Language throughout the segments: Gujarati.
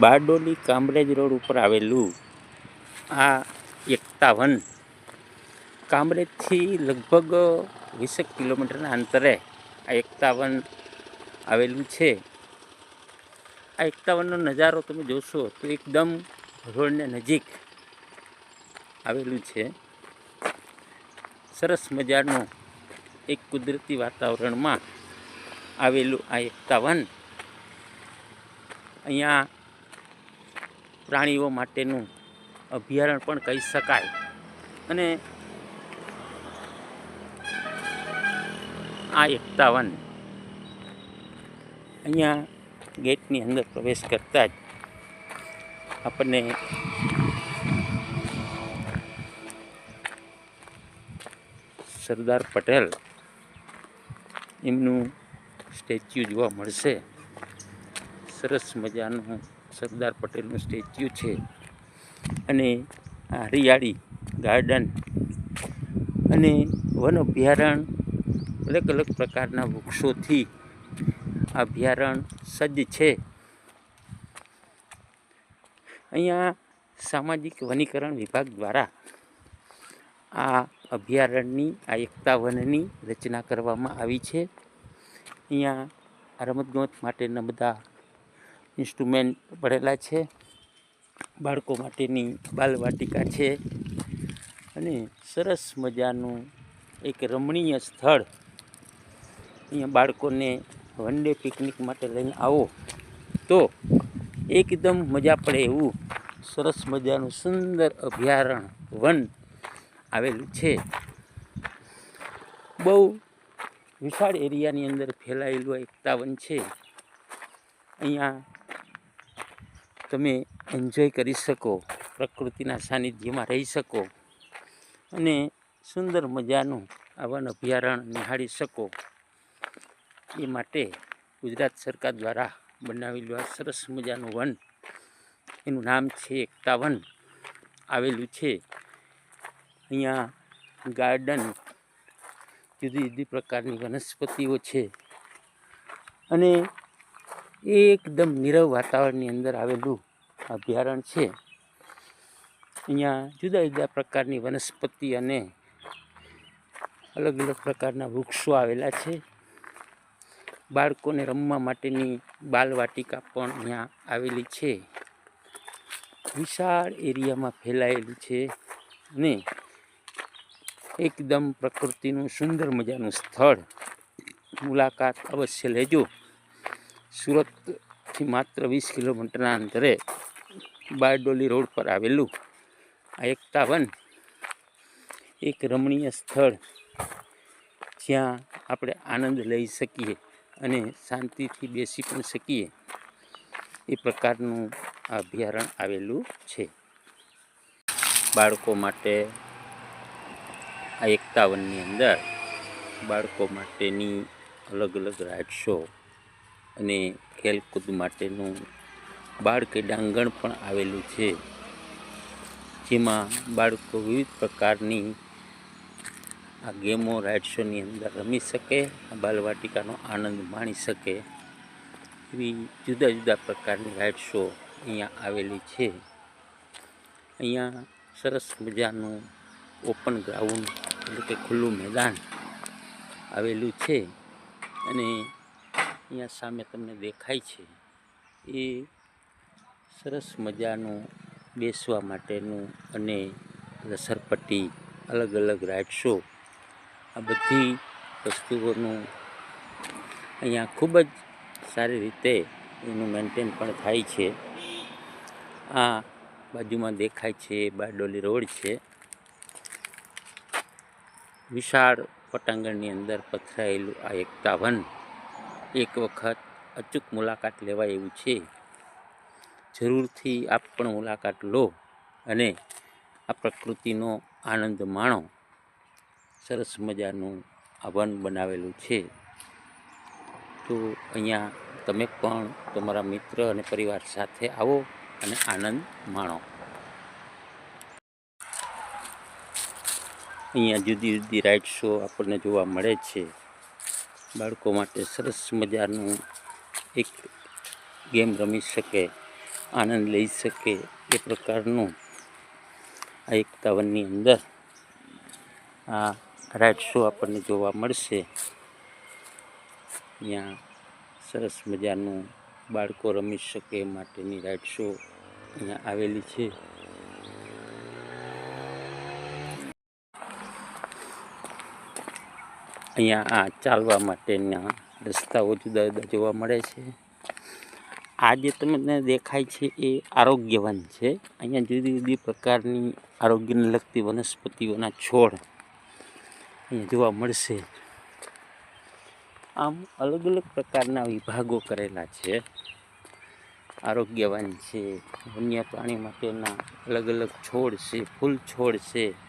બારડોલી કામરેજ રોડ ઉપર આવેલું આ એકતા વન કામરેજથી લગભગ વીસેક કિલોમીટરના અંતરે આ એકતા વન આવેલું છે. આ એકતા વનનો નજારો તમે જોશો તો એકદમ રોડને નજીક આવેલું છે. સરસ મજાનું એક કુદરતી વાતાવરણમાં આવેલું આ એકતા વન અહીંયા પ્રાણીઓ માટેનું અભયારણ્ય પણ કહી શકાય. અને આ એકતાવન અહીંયા ગેટની અંદર પ્રવેશ કરતાં જ આપણને સરદાર પટેલ એમનું સ્ટેચ્યુ જોવા મળશે. સરસ મજાનું સરદાર પટેલનું સ્ટેચ્યુ છે. અને આ હરિયાળી ગાર્ડન અને વન અભયારણ્ય અલગ અલગ પ્રકારના વૃક્ષોથી અભયારણ્ય સજ્જ છે. અહીંયા સામાજિક વનીકરણ વિભાગ દ્વારા આ અભયારણ્યની આ એકતા વનની રચના કરવામાં આવી છે. અહીંયા રમતગમત માટેના બધા ઇન્સ્ટ્રુમેન્ટ પડેલા છે. બાળકો માટેની બાલવાટિકા છે. અને સરસ મજાનું એક રમણીય સ્થળ. અહીંયા બાળકોને વન ડે પિકનિક માટે લઈને આવો. તો એકદમ મજા પડે એવું સરસ મજાનું સુંદર અભયારણ્ય વન આવેલું છે. બહુ વિશાળ એરિયાની અંદર ફેલાયેલું એકતાવન એકતા વન છે. અહીંયા તમે એન્જોય કરી શકો, પ્રકૃતિના સાનિધ્યમાં રહી શકો અને સુંદર મજાનું આ વન અભયારણ્ય નિહાળી શકો. એ માટે ગુજરાત સરકાર દ્વારા બનાવેલું આ સરસ મજાનું વન, એનું નામ છે એકતા વન આવેલું છે. અહીંયા ગાર્ડન જુદી જુદી પ્રકારની વનસ્પતિઓ છે. અને એકદમ નીરવ વાતાવરણની અંદર આવેલું અભયારણ્ય છે. અહીંયા જુદા જુદા પ્રકારની વનસ્પતિ અને અલગ અલગ પ્રકારના વૃક્ષો આવેલા છે. બાળકોને રમવા માટેની બાલવાટિકા પણ અહીંયા આવેલી છે. વિશાળ એરિયામાં ફેલાયેલી છે ને એકદમ પ્રકૃતિનું સુંદર મજાનું સ્થળ. મુલાકાત અવશ્ય લેજો. સુરતથી માત્ર વીસ કિલોમીટરના અંતરે બારડોલી રોડ પર આવેલું આ એકતા વન એક રમણીય સ્થળ જ્યાં આપણે આનંદ લઈ શકીએ અને શાંતિથી બેસી પણ શકીએ એ પ્રકારનું આ અભયારણ્ય આવેલું છે. બાળકો માટે આ એકતાવનની અંદર બાળકો માટેની અલગ અલગ રાઇડ્સો અને ખેલકૂદ માટેનું બાળ ડાંગણ પણ આવેલું છે. જેમાં બાળકો વિવિધ પ્રકારની આ ગેમો રાઇડ્સોની અંદર રમી શકે બાલવાટિકાનો આનંદ માણી શકે. એવી જુદા જુદા પ્રકારની રાઇડ્સો અહીંયા આવેલી છે. અહીંયા સરસ મજાનું ઓપન ગ્રાઉન્ડ એટલે કે ખુલ્લું મેદાન આવેલું છે. અને અહીંયા સામે તમને દેખાય છે, એ સરસ મજાનું બેસવા માટેનું અને રસરપટ્ટી અલગ અલગ રાઇડ્સો આ બધી વસ્તુઓનું અહીંયા ખૂબ જ સારી રીતે એનું મેન્ટેન પણ થાય છે. આ બાજુમાં દેખાય છે બારડોલી રોડ છે. વિશાળ પટાંગણની અંદર પથરાયેલું આ એકતા વન એક વખત અચૂક મુલાકાત લેવાય એવું છે. જરૂરથી આપ પણ મુલાકાત લો અને આ પ્રકૃતિનો આનંદ માણો. સરસ મજાનું આ બનાવેલું છે. તો અહીંયા તમે પણ તમારા મિત્ર અને પરિવાર સાથે આવો અને આનંદ માણો. અહીંયા જુદી જુદી રાઇડ્સો આપણને જોવા મળે છે. બાળકો માટે સરસ મજાનું એક ગેમ રમી શકે, આનંદ લઈ શકે એ પ્રકારનું આ એકતા વનની અંદર આ રાઇડ શો આપણને જોવા મળશે. ત્યાં સરસ મજાનું બાળકો રમી શકે માટેની રાઇડ શો અહીંયા આવેલી છે. અહીંયા આ ચાલવા માટેના રસ્તાઓ જુદા જુદા જોવા મળે છે. આ જે તમને દેખાય છે એ આરોગ્યવન છે. અહીંયા જુદી જુદી પ્રકારની આરોગ્યને લગતી વનસ્પતિઓના છોડ અહીંયા જોવા મળશે. આમ અલગ અલગ પ્રકારના વિભાગો કરેલા છે. આરોગ્યવાન છે, વન્ય પ્રાણી માટેના અલગ અલગ છોડ છે, ફૂલ છોડ છે.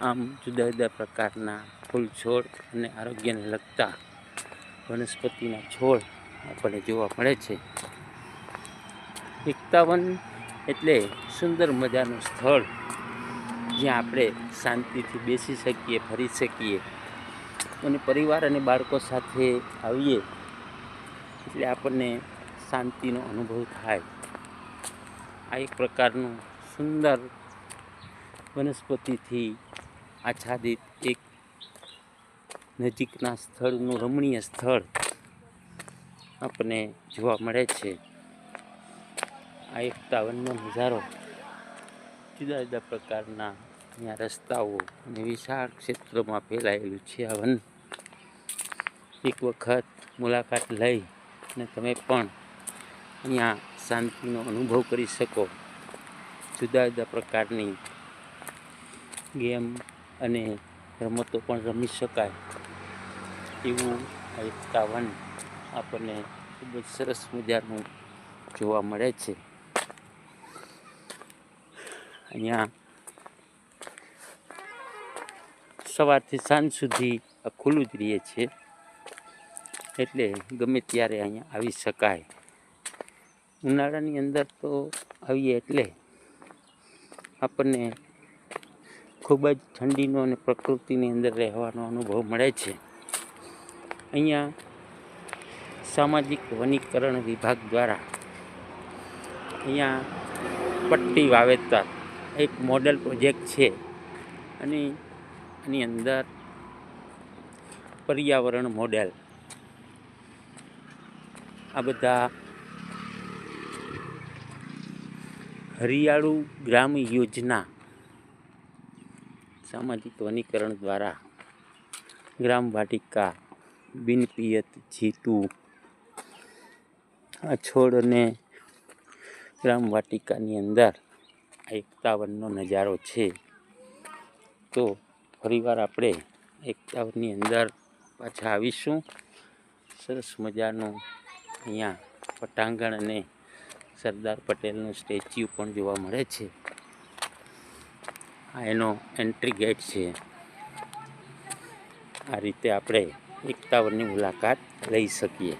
આમ જુદા જુદા પ્રકારના ફૂલ છોડ અને આરોગ્યને લગતા વનસ્પતિના છોડ આપણને જોવા મળે છે. એકતાવન એટલે સુંદર મજાનું સ્થળ જ્યાં આપણે શાંતિથી બેસી શકીએ, ફરી શકીએ અને પરિવાર અને બાળકો સાથે આવીએ એટલે આપણને શાંતિનો અનુભવ થાય. આ એક પ્રકારનું સુંદર વનસ્પતિથી આચ્છાદિત એક નજીકના સ્થળનું રમણીય સ્થળ આપણને જોવા મળે છે. આ એકતા વનનો નજારો જુદા જુદા પ્રકારના અહીંયા રસ્તાઓ અને વિશાળ ક્ષેત્રમાં ફેલાયેલું છે. આ વન એક વખત મુલાકાત લઈ અને તમે પણ અહીંયા શાંતિનો અનુભવ કરી શકો. જુદા જુદા પ્રકારની ગેમ અને રમતો પણ રમી શકાય. એવું આ એકતા આપણને ખૂબ જ સરસ મજાનું જોવા મળે છે. અહીંયા સવારથી સાંજ સુધી આ ખુલ્લું જ રહે છે એટલે ગમે ત્યારે અહીંયા આવી શકાય. ઉનાળાની અંદર તો આવીએ એટલે આપણને ખૂબ જ ઠંડીનો અને પ્રકૃતિની અંદર રહેવાનો અનુભવ મળે છે. અહીંયા સામાજિક વનીકરણ વિભાગ દ્વારા અહીંયા પટ્ટી વાવેતર એક મોડેલ પ્રોજેક્ટ છે અને એની અંદર પર્યાવરણ મોડેલ આ બધા હરિયાળું ગ્રામ યોજના સામાજિક વનીકરણ દ્વારા ગ્રામ વાટિકા બિનપિયત જીતું, આ છોડને ગ્રામ વાટિકાની અંદર એકતાવનનો નજારો છે. તો ફરીવાર આપણે એકતાવનની અંદર પાછા આવીશું. સરસ મજાનું અહીંયા પટાંગણ અને સરદાર પટેલનું સ્ટેચ્યુ પણ જોવા મળે છે. આ એનો એન્ટ્રી ગેટ છે. આ રીતે આપણે એકતાવરની મુલાકાત લઈ શકીએ.